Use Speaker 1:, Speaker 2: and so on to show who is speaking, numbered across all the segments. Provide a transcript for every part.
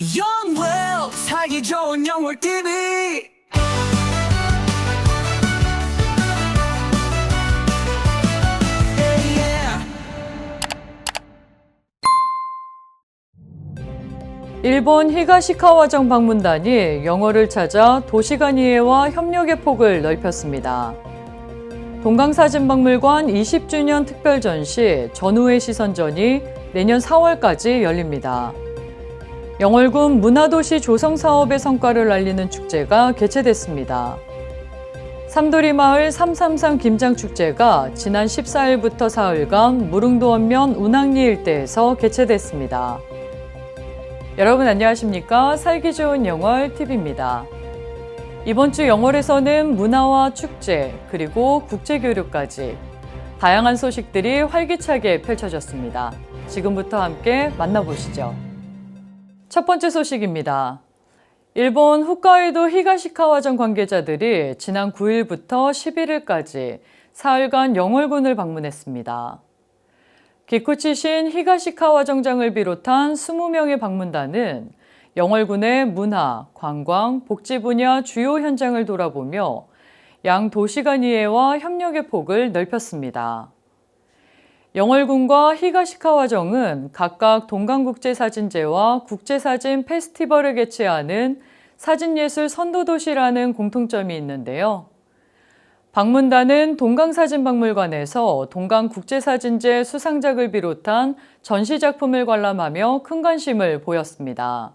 Speaker 1: 영월 살기 좋은 영월 TV yeah, yeah.
Speaker 2: 일본 히가시카와정 방문단이 영어를 찾아 도시간 이해와 협력의 폭을 넓혔습니다. 동강사진박물관 20주년 특별전시 전후의 시선전이 내년 4월까지 열립니다. 영월군 문화도시 조성 사업의 성과를 알리는 축제가 개최됐습니다. 삼도리마을 333 김장축제가 지난 14일부터 사흘간 무릉도 원면 운항리 일대에서 개최됐습니다. 여러분 안녕하십니까? 살기 좋은 영월 TV입니다. 이번 주 영월에서는 문화와 축제, 그리고 국제교류까지 다양한 소식들이 활기차게 펼쳐졌습니다. 지금부터 함께 만나보시죠. 첫 번째 소식입니다. 일본 홋카이도 히가시카와정 관계자들이 지난 9일부터 11일까지 사흘간 영월군을 방문했습니다. 기쿠치신 히가시카와 정장을 비롯한 20명의 방문단은 영월군의 문화, 관광, 복지 분야 주요 현장을 돌아보며 양 도시 간 이해와 협력의 폭을 넓혔습니다. 영월군과 히가시카와정은 각각 동강국제사진제와 국제사진 페스티벌을 개최하는 사진예술 선도도시라는 공통점이 있는데요. 방문단은 동강사진박물관에서 동강국제사진제 수상작을 비롯한 전시작품을 관람하며 큰 관심을 보였습니다.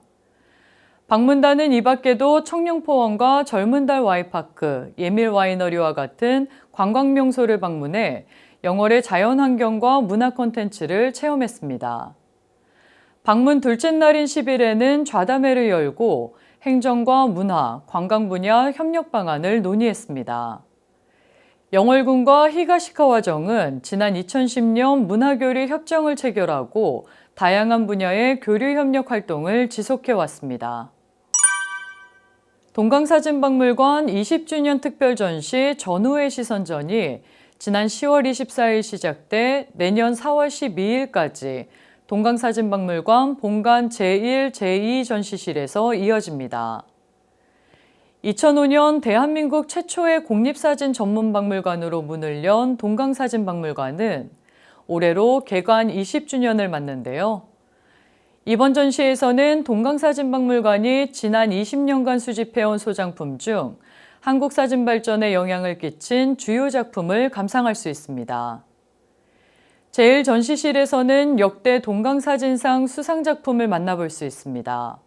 Speaker 2: 방문단은 이 밖에도 청룡포원과 젊은달 와이파크, 예밀 와이너리와 같은 관광명소를 방문해 영월의 자연환경과 문화 콘텐츠를 체험했습니다. 방문 둘째 날인 10일에는 좌담회를 열고 행정과 문화, 관광 분야 협력 방안을 논의했습니다. 영월군과 히가시카와정은 지난 2010년 문화교류 협정을 체결하고 다양한 분야의 교류 협력 활동을 지속해 왔습니다. 동강사진박물관 20주년 특별 전시 전후의 시선전이 지난 10월 24일 시작돼 내년 4월 12일까지 동강사진박물관 본관 제1, 제2 전시실에서 이어집니다. 2005년 대한민국 최초의 공립사진 전문 박물관으로 문을 연 동강사진박물관은 올해로 개관 20주년을 맞는데요. 이번 전시에서는 동강사진박물관이 지난 20년간 수집해온 소장품 중 한국 사진 발전에 영향을 끼친 주요 작품을 감상할 수 있습니다. 제1전시실에서는 역대 동강사진상 수상작품을 만나볼 수 있습니다.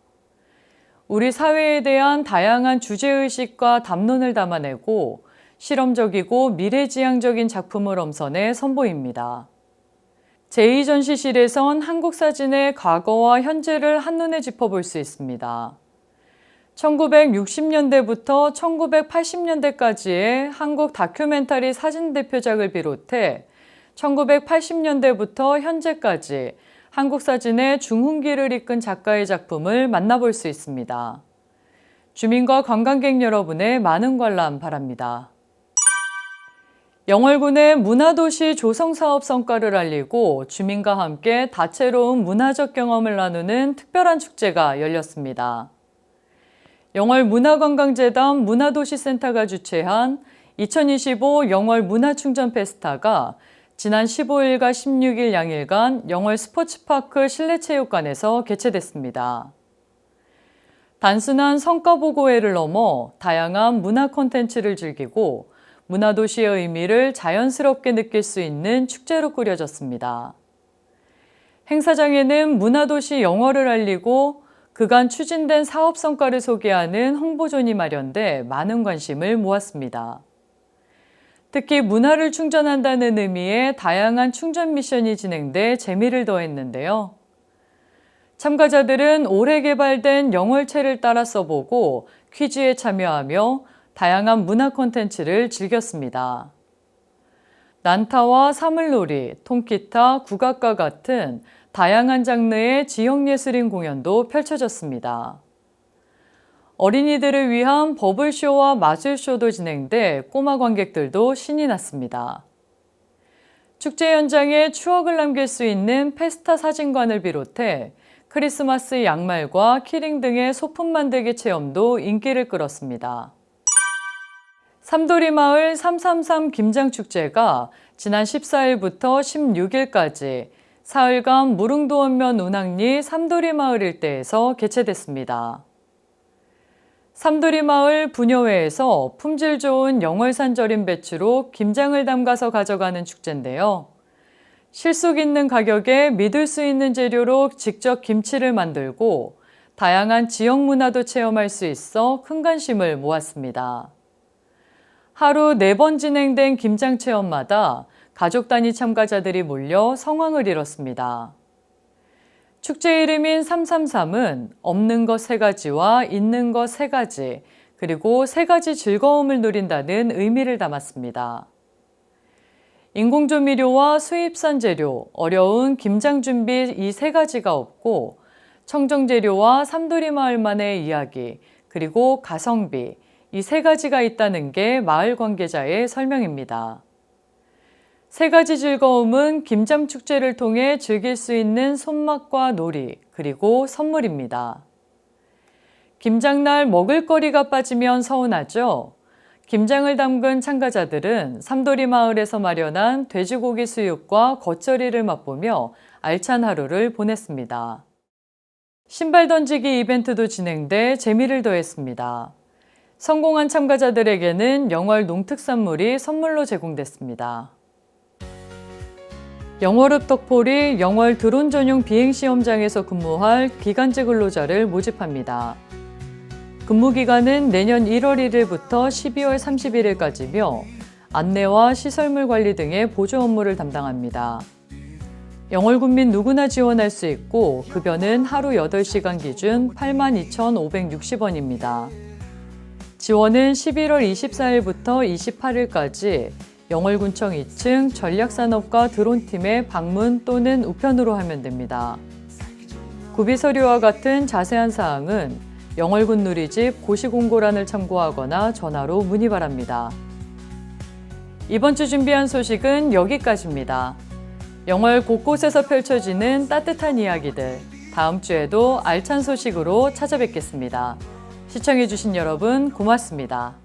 Speaker 2: 우리 사회에 대한 다양한 주제의식과 담론을 담아내고 실험적이고 미래지향적인 작품을 엄선해 선보입니다. 제2전시실에선 한국 사진의 과거와 현재를 한눈에 짚어볼 수 있습니다. 1960년대부터 1980년대까지의 한국 다큐멘터리 사진 대표작을 비롯해 1980년대부터 현재까지 한국 사진의 중흥기를 이끈 작가의 작품을 만나볼 수 있습니다. 주민과 관광객 여러분의 많은 관람 바랍니다. 영월군의 문화도시 조성사업 성과를 알리고 주민과 함께 다채로운 문화적 경험을 나누는 특별한 축제가 열렸습니다. 영월 문화관광재단 문화도시센터가 주최한 2025 영월 문화충전 페스타가 지난 15일과 16일 양일간 영월 스포츠파크 실내체육관에서 개최됐습니다. 단순한 성과 보고회를 넘어 다양한 문화 콘텐츠를 즐기고 문화도시의 의미를 자연스럽게 느낄 수 있는 축제로 꾸려졌습니다. 행사장에는 문화도시 영어를 알리고 그간 추진된 사업 성과를 소개하는 홍보존이 마련돼 많은 관심을 모았습니다. 특히 문화를 충전한다는 의미의 다양한 충전 미션이 진행돼 재미를 더했는데요. 참가자들은 올해 개발된 영월체를 따라 써보고 퀴즈에 참여하며 다양한 문화 콘텐츠를 즐겼습니다. 난타와 사물놀이, 통기타, 국악과 같은 다양한 장르의 지역예술인 공연도 펼쳐졌습니다. 어린이들을 위한 버블쇼와 마술쇼도 진행돼 꼬마 관객들도 신이 났습니다. 축제 현장에 추억을 남길 수 있는 페스타 사진관을 비롯해 크리스마스 양말과 키링 등의 소품 만들기 체험도 인기를 끌었습니다. 삼도리 마을 333 김장축제가 지난 14일부터 16일까지 사흘간 무릉도원면 운항리 삼도리 마을 일대에서 개최됐습니다. 삼도리 마을 부녀회에서 품질 좋은 영월산 절임 배추로 김장을 담가서 가져가는 축제인데요. 실속 있는 가격에 믿을 수 있는 재료로 직접 김치를 만들고 다양한 지역 문화도 체험할 수 있어 큰 관심을 모았습니다. 하루 네 번 진행된 김장 체험마다 가족 단위 참가자들이 몰려 성황을 이뤘습니다. 축제 이름인 333은 없는 것 세 가지와 있는 것 세 가지, 그리고 세 가지 즐거움을 누린다는 의미를 담았습니다. 인공조미료와 수입산 재료, 어려운 김장 준비 이 세 가지가 없고 청정재료와 삼도리 마을만의 이야기, 그리고 가성비 이 세 가지가 있다는 게 마을 관계자의 설명입니다. 세 가지 즐거움은 김장 축제를 통해 즐길 수 있는 손맛과 놀이, 그리고 선물입니다. 김장날 먹을거리가 빠지면 서운하죠? 김장을 담근 참가자들은 삼도리 마을에서 마련한 돼지고기 수육과 겉절이를 맛보며 알찬 하루를 보냈습니다. 신발 던지기 이벤트도 진행돼 재미를 더했습니다. 성공한 참가자들에게는 영월 농특산물이 선물로 제공됐습니다. 영월읍 덕폴이 영월 드론 전용 비행 시험장에서 근무할 기간제 근로자를 모집합니다. 근무 기간은 내년 1월 1일부터 12월 31일까지며 안내와 시설물 관리 등의 보조 업무를 담당합니다. 영월 군민 누구나 지원할 수 있고 급여는 하루 8시간 기준 82,560원입니다. 지원은 11월 24일부터 28일까지 영월군청 2층 전략산업과 드론팀의 방문 또는 우편으로 하면 됩니다. 구비 서류와 같은 자세한 사항은 영월군 누리집 고시공고란을 참고하거나 전화로 문의 바랍니다. 이번 주 준비한 소식은 여기까지입니다. 영월 곳곳에서 펼쳐지는 따뜻한 이야기들. 다음 주에도 알찬 소식으로 찾아뵙겠습니다. 시청해주신 여러분 고맙습니다.